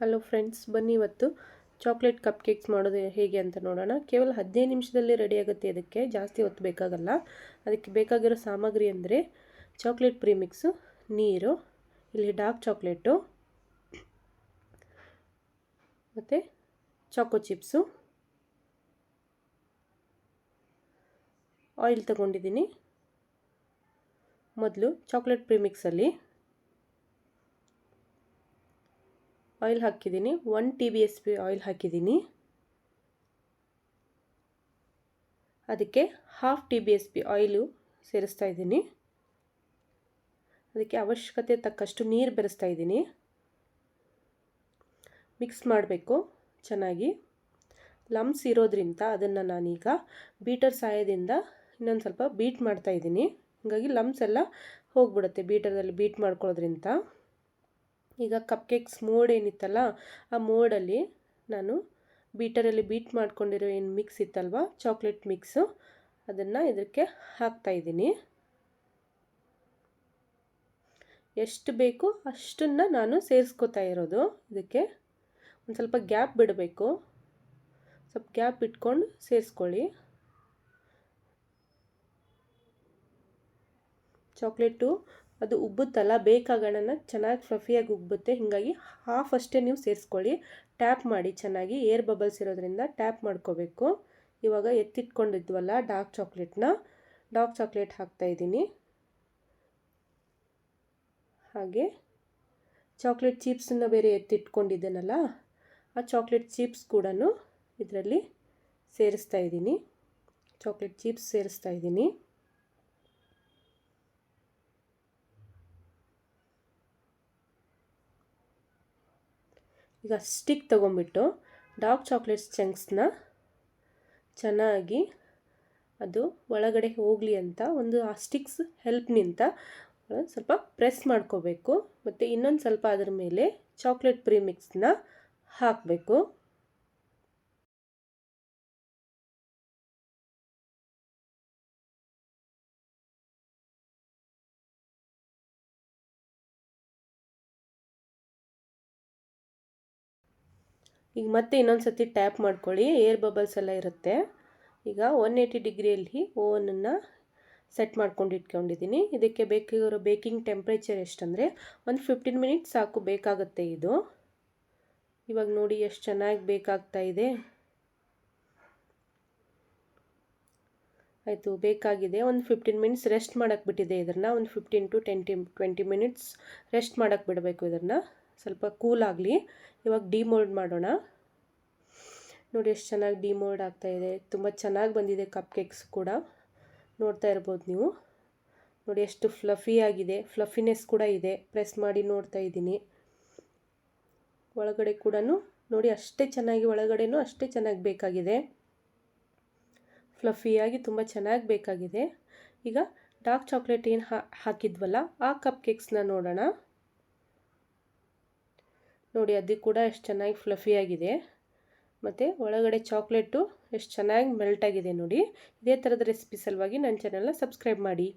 Hello friends, ಬನ್ನಿ ಇವತ್ತು chocolate cup cakes ಮಾಡೋದು ಹೇಗೆ ಅಂತ ನೋಡೋಣ. ಕೇವಲ ಹದಿನೈದು ನಿಮಿಷದಲ್ಲಿ ರೆಡಿ ಆಗುತ್ತೆ. ಅದಕ್ಕೆ ಜಾಸ್ತಿ ಹೊತ್ತು ಬೇಕಾಗಲ್ಲ. ಅದಕ್ಕೆ ಬೇಕಾಗಿರೋ ಸಾಮಗ್ರಿ ಅಂದರೆ ಚಾಕ್ಲೇಟ್ ಪ್ರೀಮಿಕ್ಸು ನೀರು, ಇಲ್ಲಿ ಡಾರ್ಕ್ ಚಾಕ್ಲೇಟು, ಮತ್ತು ಚಾಕೋ ಚಿಪ್ಸು, ಆಯಿಲ್ ತಗೊಂಡಿದ್ದೀನಿ. ಮೊದಲು ಚಾಕ್ಲೇಟ್ ಪ್ರೀಮಿಕ್ಸಲ್ಲಿ ಆಯಿಲ್ ಹಾಕಿದ್ದೀನಿ. One T B S P oil ಹಾಕಿದ್ದೀನಿ. ಅದಕ್ಕೆ half T B S P oil ಸೇರಿಸ್ತಾ ಇದ್ದೀನಿ. ಅದಕ್ಕೆ ಅವಶ್ಯಕತೆ ತಕ್ಕಷ್ಟು ನೀರು ಬೆರೆಸ್ತಾ ಇದ್ದೀನಿ. ಮಿಕ್ಸ್ ಮಾಡಬೇಕು ಚೆನ್ನಾಗಿ. ಲಮ್ಸ್ ಇರೋದ್ರಿಂದ ಅದನ್ನು ನಾನೀಗ ಬೀಟರ್ ಸಹಾಯದಿಂದ ಇನ್ನೊಂದು ಸ್ವಲ್ಪ ಬೀಟ್ ಮಾಡ್ತಾ ಇದ್ದೀನಿ. ಹಾಗಾಗಿ ಲಮ್ಸ್ ಎಲ್ಲ ಹೋಗ್ಬಿಡುತ್ತೆ ಬೀಟರ್ದಲ್ಲಿ ಬೀಟ್ ಮಾಡ್ಕೊಳ್ಳೋದ್ರಿಂದ. ಈಗ ಕಪ್ ಕೇಕ್ಸ್ ಮೋಡ್ ಏನಿತ್ತಲ್ಲ, ಆ ಮೋಡಲ್ಲಿ ನಾನು ಬೀಟರಲ್ಲಿ ಬೀಟ್ ಮಾಡ್ಕೊಂಡಿರೋ ಏನು ಮಿಕ್ಸ್ ಇತ್ತಲ್ವ ಚಾಕ್ಲೇಟ್ ಮಿಕ್ಸು ಅದನ್ನು ಇದಕ್ಕೆ ಹಾಕ್ತಾಯಿದ್ದೀನಿ ಎಷ್ಟು ಬೇಕು ಅಷ್ಟನ್ನು ನಾನು ಸೇರಿಸ್ಕೋತಾ ಇರೋದು. ಇದಕ್ಕೆ ಒಂದು ಸ್ವಲ್ಪ ಗ್ಯಾಪ್ ಬಿಡಬೇಕು. ಸ್ವಲ್ಪ ಗ್ಯಾಪ್ ಇಟ್ಕೊಂಡು ಸೇರಿಸ್ಕೊಳ್ಳಿ. ಚಾಕ್ಲೇಟು ಅದು ಉಬ್ಬುತ್ತಲ್ಲ ಬೇಕಾಗೋಣ ಚೆನ್ನಾಗಿ ಫ್ಲಫಿಯಾಗಿ ಉಬ್ಬುತ್ತೆ. ಹೀಗಾಗಿ ಹಾಫ್ ಅಷ್ಟೇ ನೀವು ಸೇರಿಸ್ಕೊಳ್ಳಿ. ಟ್ಯಾಪ್ ಮಾಡಿ ಚೆನ್ನಾಗಿ. ಏರ್ ಬಬಲ್ಸ್ ಇರೋದ್ರಿಂದ ಟ್ಯಾಪ್ ಮಾಡ್ಕೋಬೇಕು. ಇವಾಗ ಎತ್ತಿಟ್ಕೊಂಡಿದ್ವಲ್ಲ ಡಾರ್ಕ್ ಚಾಕ್ಲೇಟ್ನ ಡಾರ್ಕ್ ಚಾಕ್ಲೇಟ್ ಹಾಕ್ತಾಯಿದ್ದೀನಿ ಹಾಗೆ. ಚಾಕ್ಲೇಟ್ ಚಿಪ್ಸನ್ನು ಬೇರೆ ಎತ್ತಿಟ್ಕೊಂಡಿದ್ದೇನಲ್ಲ, ಆ ಚಾಕ್ಲೇಟ್ ಚಿಪ್ಸ್ ಕೂಡ ಇದರಲ್ಲಿ ಸೇರಿಸ್ತಾ ಇದ್ದೀನಿ. ಚಾಕ್ಲೇಟ್ ಚಿಪ್ಸ್ ಸೇರಿಸ್ತಾ ಇದ್ದೀನಿ. ಈಗ ಸ್ಟಿಕ್ ತೊಗೊಂಬಿಟ್ಟು ಡಾರ್ಕ್ ಚಾಕ್ಲೇಟ್ಸ್ ಚಂಕ್ಸ್ನ ಚೆನ್ನಾಗಿ ಅದು ಒಳಗಡೆ ಹೋಗಲಿ ಅಂತ ಒಂದು ಆ ಸ್ಟಿಕ್ಸ್ ಹೆಲ್ಪ್ನಿಂದ ಸ್ವಲ್ಪ ಪ್ರೆಸ್ ಮಾಡ್ಕೋಬೇಕು. ಮತ್ತು ಇನ್ನೊಂದು ಸ್ವಲ್ಪ ಅದರ ಮೇಲೆ ಚಾಕ್ಲೇಟ್ ಪ್ರೀಮಿಕ್ಸ್ನ ಹಾಕಬೇಕು. ಈಗ ಮತ್ತೆ ಇನ್ನೊಂದು ಸತಿ ಟ್ಯಾಪ್ ಮಾಡ್ಕೊಳ್ಳಿ. ಏರ್ ಬಬಲ್ಸ್ ಎಲ್ಲ ಇರುತ್ತೆ. ಈಗ ಒನ್ ಏಯ್ಟಿ ಡಿಗ್ರಿಯಲ್ಲಿ ಓವನನ್ನು ಸೆಟ್ ಮಾಡ್ಕೊಂಡು ಇಟ್ಕೊಂಡಿದ್ದೀನಿ. ಇದಕ್ಕೆ ಬೇಕಿರೋ ಬೇಕಿಂಗ್ ಟೆಂಪ್ರೇಚರ್ ಎಷ್ಟಂದರೆ ಒಂದು ಫಿಫ್ಟೀನ್ ಮಿನಿಟ್ಸ್ ಸಾಕು ಬೇಕಾಗುತ್ತೆ ಇದು. ಇವಾಗ ನೋಡಿ ಎಷ್ಟು ಚೆನ್ನಾಗಿ ಬೇಕಾಗ್ತಾ ಇದೆ. ಆಯಿತು, ಬೇಕಾಗಿದೆ. ಒಂದು ಫಿಫ್ಟೀನ್ ಮಿನಿಟ್ಸ್ ರೆಸ್ಟ್ ಮಾಡೋಕ್ಕೆ ಬಿಟ್ಟಿದೆ ಇದನ್ನು. ಒಂದು fifteen to twenty twenty minutes rest ಮಾಡೋಕ್ಕೆ ಬಿಡಬೇಕು ಇದನ್ನು. ಸ್ವಲ್ಪ ಕೂಲ್ ಆಗಲಿ. ಇವಾಗ ಡಿಮೋಲ್ಡ್ ಮಾಡೋಣ. ನೋಡಿ ಎಷ್ಟು ಚೆನ್ನಾಗಿ ಡಿಮೋಲ್ಡ್ ಆಗ್ತಾಯಿದೆ ತುಂಬ ಚೆನ್ನಾಗಿ ಬಂದಿದೆ ಕಪ್ ಕೇಕ್ಸ್ ಕೂಡ. ನೋಡ್ತಾ ಇರ್ಬೋದು ನೀವು. ನೋಡಿ ಎಷ್ಟು ಫ್ಲಫಿ ಆಗಿದೆ. ಫ್ಲಫಿನೆಸ್ ಕೂಡ ಇದೆ. ಪ್ರೆಸ್ ಮಾಡಿ ನೋಡ್ತಾ ಇದ್ದೀನಿ. ಒಳಗಡೆ ಕೂಡ ನೋಡಿ ಅಷ್ಟೇ ಚೆನ್ನಾಗಿ, ಒಳಗಡೆನೂ ಅಷ್ಟೇ ಚೆನ್ನಾಗಿ ಬೇಕಾಗಿದೆ. ಫ್ಲಫಿಯಾಗಿ ತುಂಬ ಚೆನ್ನಾಗಿ ಬೇಕಾಗಿದೆ. ಈಗ ಡಾರ್ಕ್ ಚಾಕ್ಲೇಟ್ ಏನು ಹಾಕಿದ್ವಲ್ಲ, ಆ ಕಪ್ ಕೇಕ್ಸ್ನ ನೋಡೋಣ. ನೋಡಿ ಅದು ಕೂಡ ಎಷ್ಟು ಚೆನ್ನಾಗಿ ಫ್ಲಫಿಯಾಗಿದೆ ಮತ್ತು ಒಳಗಡೆ ಚಾಕ್ಲೇಟು ಎಷ್ಟು ಚೆನ್ನಾಗಿ ಮೆಲ್ಟಾಗಿದೆ ನೋಡಿ. ಇದೇ ಥರದ ರೆಸಿಪಿ ಸಲುವಾಗಿ ನನ್ನ ಚಾನಲ್ನ ಸಬ್ಸ್ಕ್ರೈಬ್ ಮಾಡಿ.